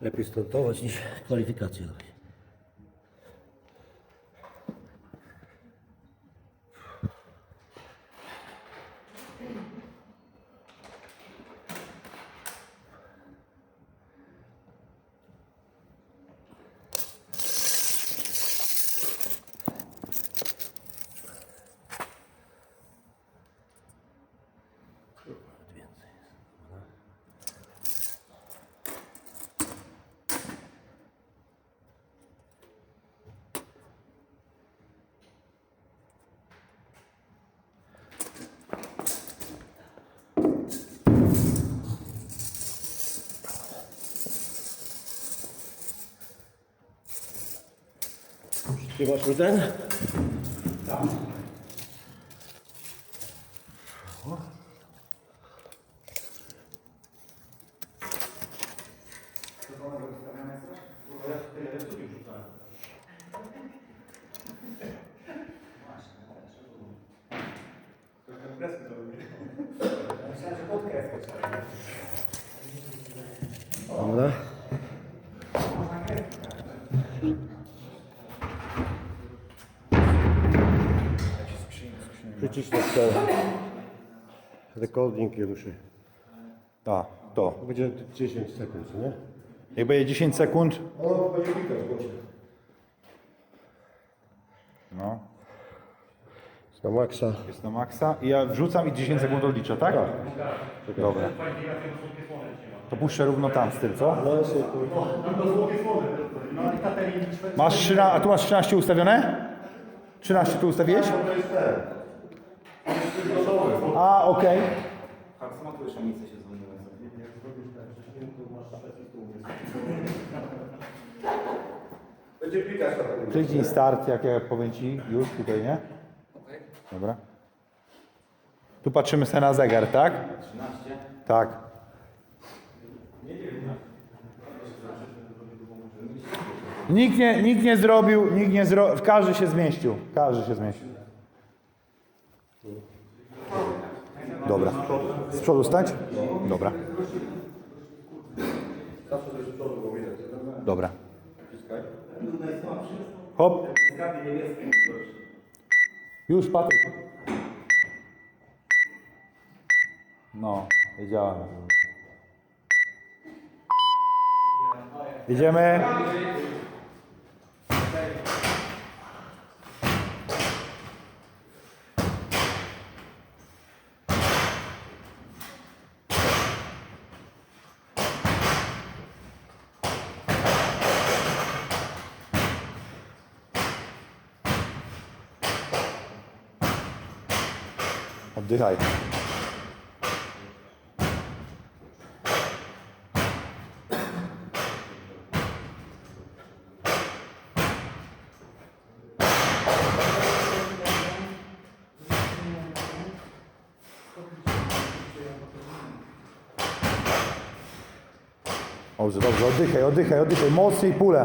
Lepiej startować niż kwalifikacje robić. Więcej jest. Dobra. Trzymasz mi ten? Dobra. Przyciśnij ten recording i ruszy. Tak, to. Będzie 10 sekund, nie? Jak będzie 10 sekund, O, będzie klikać głośno. no, Na maksa. jest na maksa i ja wrzucam i 10 sekund odliczę, tak? Dobra. To puszczę równo tam z tym, co? No, jest Masz 13, a tu masz 13 ustawione? 13 tu ustawiłeś? To jest ten. A, okej. Tak, sama tu jeszcze nic się dzwoniłem. Będzie klikać na tym. Kliknij start, jak ja powiem Ci, już tutaj, nie? Dobra. Tu patrzymy sobie na zegar, tak? 13. Tak. Nikt nie, nikt nie zrobił, nikt nie zrobił, każdy się zmieścił, każdy się zmieścił. Dobra. Z przodu stać? Dobra. Dobra. Hop. Już, Patryk. No, wiedziałem. Idziemy. Oddychaj. Dobrze, dobrze, oddychaj, oddychaj, oddychaj, mocniej pulę.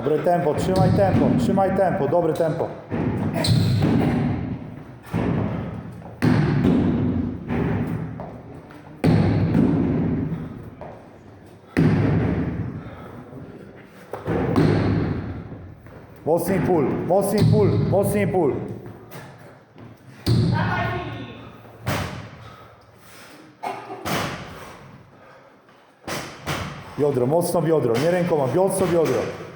Dobre tempo, trzymaj tempo, trzymaj tempo, dobre tempo. Mocniej pól, mocniej pól, mocniej pól. Biodro, mocno biodro, nie rękoma, mocno biodro.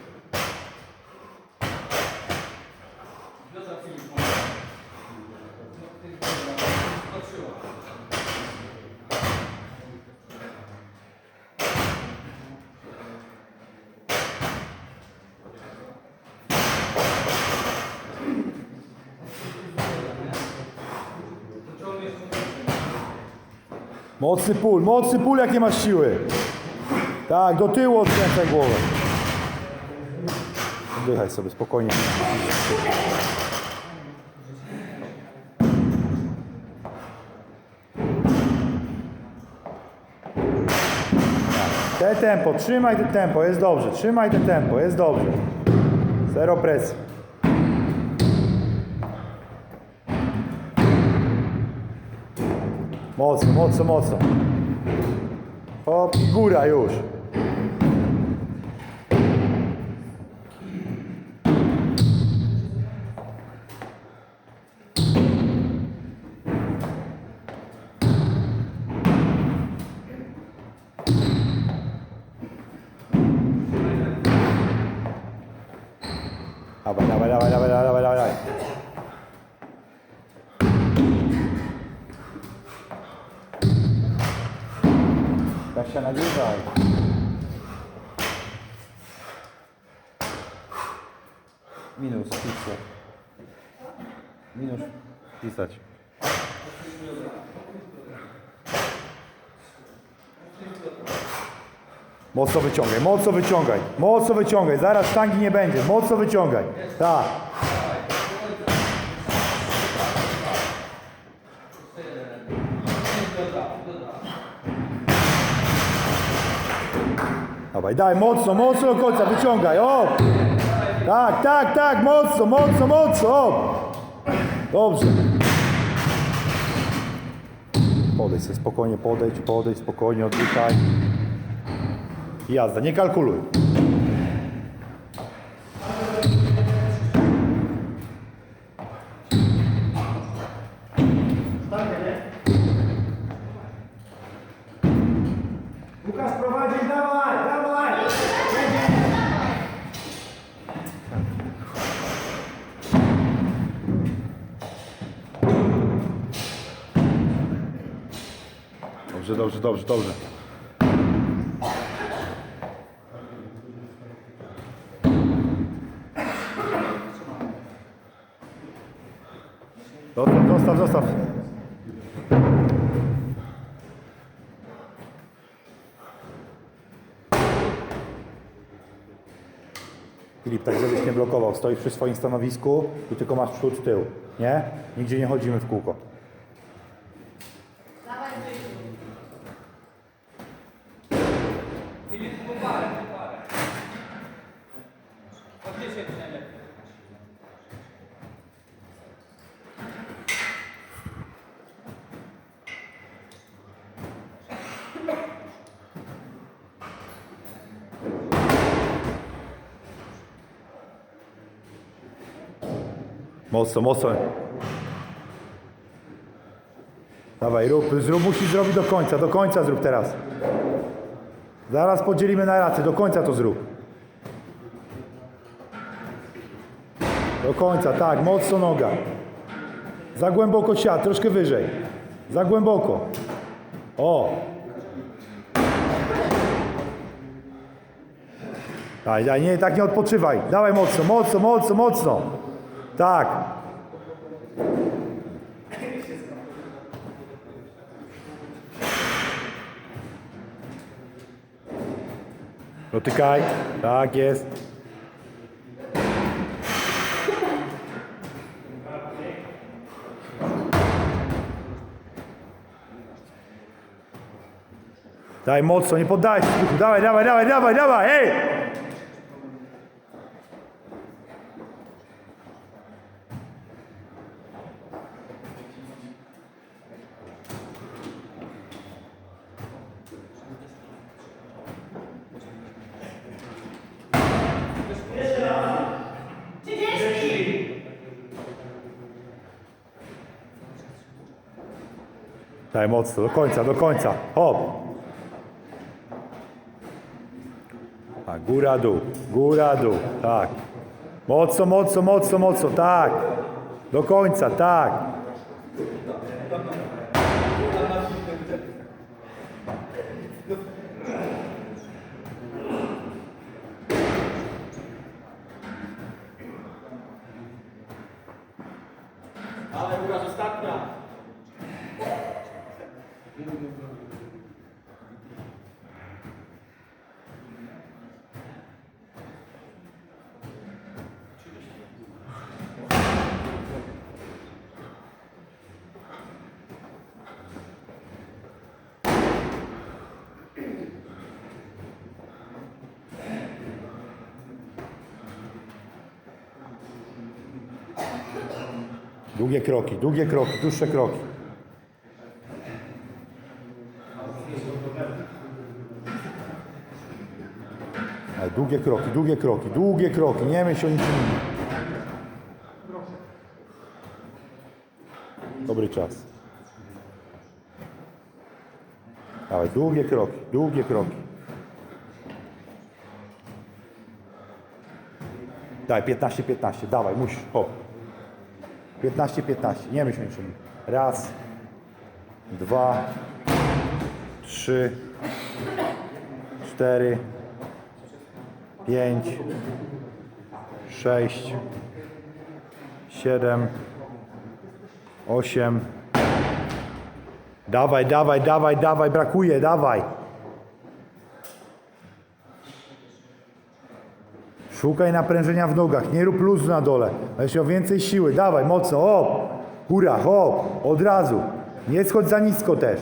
Mocny pól, mocny pól, jak masz siły. Tak, do tyłu odkręcaj głowę. Oddychaj sobie spokojnie. Te tempo, trzymaj te tempo, jest dobrze. Trzymaj te tempo, jest dobrze. Zero presji. Mocno, mocno, mocno. Hop, i góra już. Dawaj, dawaj, dawaj, dawaj, dawaj, dawaj, się nagrywaj. Minus, pisać. Minus, pisać. Mocno wyciągaj, mocno wyciągaj, mocno wyciągaj, zaraz sztangi nie będzie, mocno wyciągaj. Tak. Dawaj, daj, mocno, mocno do końca, wyciągaj, o! Tak, tak, tak, mocno, mocno, mocno, o! Dobrze. Podejdź sobie spokojnie, podejdź, podejdź, spokojnie, oddychaj. Jazda, nie kalkuluj. Dobrze, dobrze. Zostaw, zostaw, zostaw. Filip, tak żebyś nie blokował. Stoisz przy swoim stanowisku i tylko masz przód, tył. Nie? Nigdzie nie chodzimy w kółko. Mocno, mocno. Dawaj, rób, zrób, musisz zrobić do końca, do końca zrób teraz. Zaraz podzielimy na rację, do końca to zrób. Do końca, tak, mocno noga. Za głęboko siad, troszkę wyżej. Za głęboko. O. Daj, daj, nie, tak nie odpoczywaj. Dawaj mocno, mocno, mocno, mocno. Tak. Dotykaj. Tak jest. Daj mocno, nie poddaj się. Dawaj, dawaj, dawaj, dawaj, dawaj, hej! Daj mocno, do końca, do końca. Hop. Tak, góra, dół, góra, dół, tak. Mocno, mocno, mocno, mocno, tak. Do końca, tak. Długie kroki, długie kroki, dłuższe kroki. Ale długie kroki, długie kroki, długie kroki, nie myśl o niczym. Dobry czas. Dawaj, długie kroki, długie kroki. Daj, 15, 15, dawaj, musisz, hop. 15, 15, nie myśl o niczym. Raz, dwa, trzy, cztery, pięć, sześć, siedem, osiem. Dawaj, dawaj, dawaj, dawaj, brakuje, dawaj. Szukaj naprężenia w nogach, nie rób luzu na dole. Będziesz miał więcej siły, dawaj, mocno, hop, góra, hop, od razu. Nie schodź za nisko też.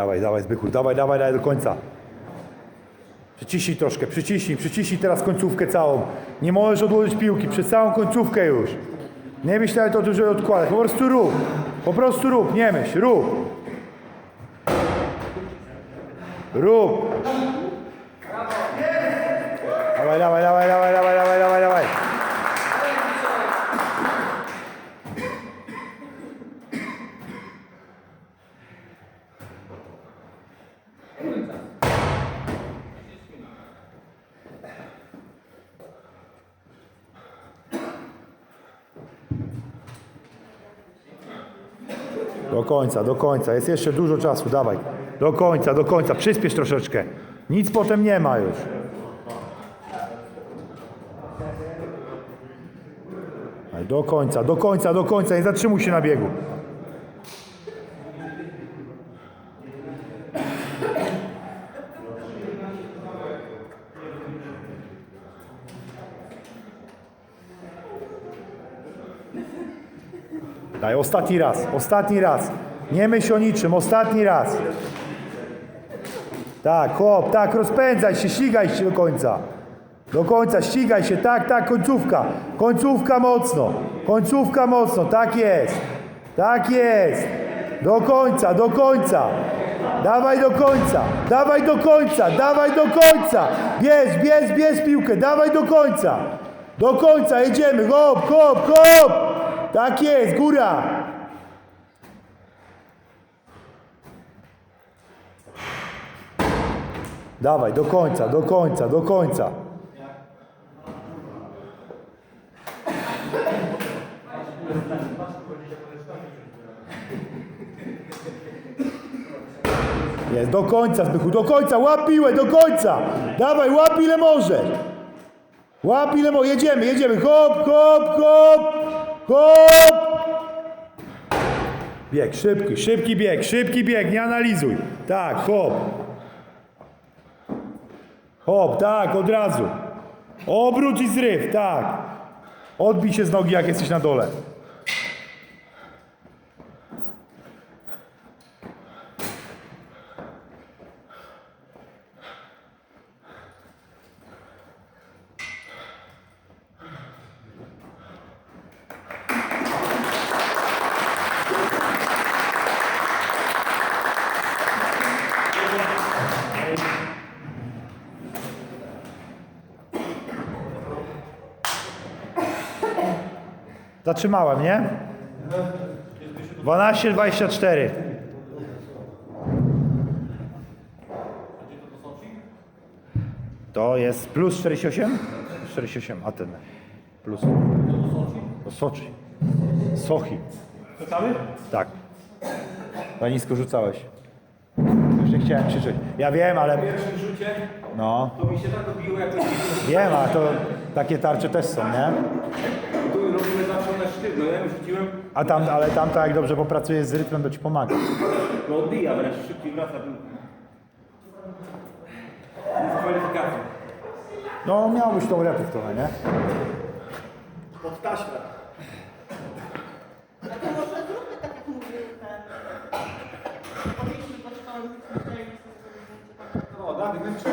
Dawaj, dawaj, Zbychu, dawaj, dawaj, dawaj do końca. Przyciśnij troszkę, przyciśnij, przyciśnij teraz końcówkę całą. Nie możesz odłożyć piłki, przez całą końcówkę już. Nie myśl nawet o odkładać, po prostu rób. Po prostu rób, nie myśl, rób. Rób. Dawaj, dawaj, dawaj, dawaj, dawaj, dawaj, dawaj, dawaj. Do końca, do końca. Jest jeszcze dużo czasu, dawaj. Do końca, do końca. Przyspiesz troszeczkę. Nic potem nie ma już. Do końca, do końca, do końca. Nie zatrzymuj się na biegu. Ostatni raz, ostatni raz. Nie myśl o niczym, ostatni raz. Tak, hop, tak, rozpędzaj się, ścigaj się do końca. Do końca, ścigaj się, tak, tak, końcówka. Końcówka mocno, końcówka mocno, tak jest. Tak jest. Do końca, do końca. Dawaj do końca, dawaj do końca, dawaj do końca. Bierz, bierz, bierz piłkę, dawaj do końca. Do końca, jedziemy, hop, hop, hop. Tak jest, góra. Dawaj, do końca, do końca, do końca. Jest, do końca, Zbychu, do końca, łap piłę, do końca. Dawaj, łap ile możesz. Łap ile możesz, jedziemy, jedziemy, hop, hop, hop, hop. Bieg, szybki, szybki bieg, szybki bieg, nie analizuj. Tak, hop. Hop, tak, od razu. Obrót i zryw, tak. Odbij się z nogi, jak jesteś na dole. Zatrzymałem, nie? 12-24. To jest plus 48? 48, a ten plus. To Soczi. Sochi. Rzucamy? Tak. Na nisko rzucałeś. Chciałem krzyczeć. Ja wiem, ale... W pierwszym rzucie No, to mi się tak jak wiem, a to takie tarcze też są, nie? tu sztywno. Ja już rzuciłem, A tam, ale tamta jak dobrze popracujesz z rytmem, to ci pomaga. to odbija wręcz, szybciej wraca. Dyskwalifikacja. No, miałbyś tą repów trochę, nie? Pod taśmę. No to może zróbmy tak jak mówił ten... Powiedzmy do szkoły, tutaj No, Dawid,